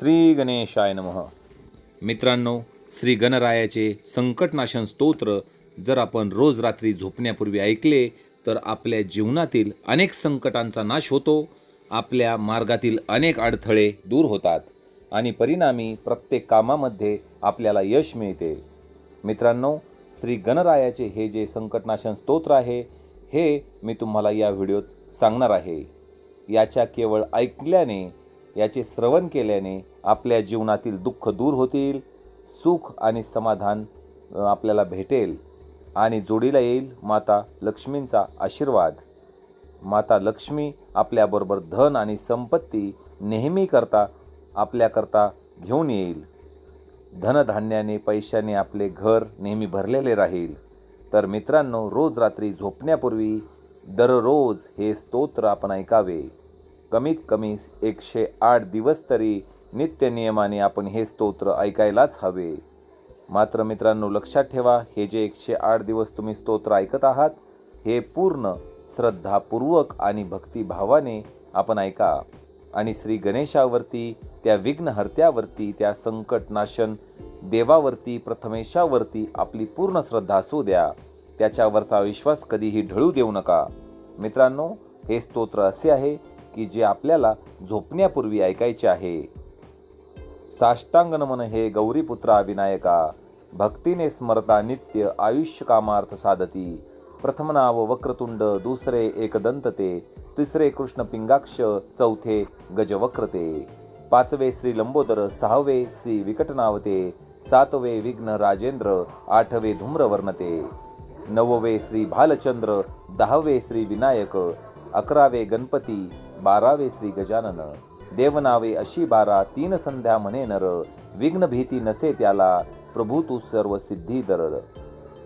श्री गणेशाय नमः. मित्रांनो श्री गणरायाचे संकटनाशन स्तोत्र जर आपण रोज रात्री झोपण्यापूर्वी ऐकले तर आपल्या जीवनातील अनेक संकटांचा नाश होतो आपल्या मार्गातील अनेक अडथळे दूर होतात आणि परिणामी प्रत्येक कामामध्ये आपल्याला यश मिळते. मित्रांनो श्री गणरायाचे हे जे संकटनाशन स्तोत्र आहे हे मी तुम्हाला या व्हिडिओत सांगणार आहे. याच्या केवळ ऐकल्याने याचे श्रवण केल्याने आपल्या जीवनातील दुःख दूर होतील सुख आणि समाधान आपल्याला भेटेल आणि जोडीला येईल माता लक्ष्मींचा आशीर्वाद. माता लक्ष्मी आपल्याबरोबर धन आणि संपत्ती नेहमी करता आपल्याकरता घेऊन येईल. धनधान्याने पैशाने आपले घर नेहमी भरलेले राहील. तर मित्रांनो रोज रात्री झोपण्यापूर्वी दररोज हे स्तोत्र आपण ऐकावे. कमीत कमी एकशे आठ दिवस तरी नित्य नियमाने आपण हे स्तोत्र ऐकायलाच हवे. मात्र मित्रांनो लक्षात ठेवा हे जे एकशे आठ दिवस तुम्ही स्तोत्र ऐकत आहात हे पूर्ण श्रद्धापूर्वक आणि भक्तिभावाने आपण ऐका. आणि श्री गणेशावरती त्या विघ्नहर्त्यावरती त्या संकटनाशन देवावरती प्रथमेशावरती आपली पूर्ण श्रद्धा असू द्या. त्याच्यावरचा विश्वास कधीही ढळू देऊ नका. मित्रांनो हे स्तोत्र असे आहे की जे आपल्याला झोपण्यापूर्वी ऐकायचे आहे. साष्टांग नमन हे गौरीपुत्रा विनायका भक्तीने स्मरता नित्य आयुष्य कामार्थ साधती. प्रथम नाव वक्रतुंड दुसरे एकदंतते तिसरे कृष्ण पिंगाक्ष चौथे गजवक्रते. पाचवे श्री लंबोदर सहावे श्री विकटनावते सातवे विघ्न राजेंद्र आठवे धूम्रवर्णते. नववे श्री भालचंद्र दहावे श्री विनायक अकरावे गणपती बारावे श्री गजानन देवनावे अशी बारा तीन संध्या म्हणे नर विघ्न भीती नसे त्याला प्रभू तू सर्व सिद्धी दर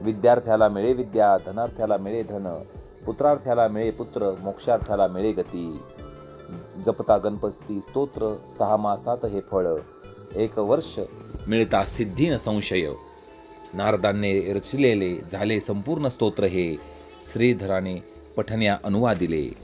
विद्यार्थ्याला मिळे विद्या धनार्थ्याला मिळे धन पुत्रार्थ्याला मिळे पुत्र मोक्षार्थ्याला मिळे गती. जपता गणपती स्तोत्र सहा मासात हे फळ. एक वर्ष मिळता सिद्धी न संशय. नारदांनी रचलेले झाले संपूर्ण स्तोत्र हे. श्रीधराने पठण्या अनुवादिले.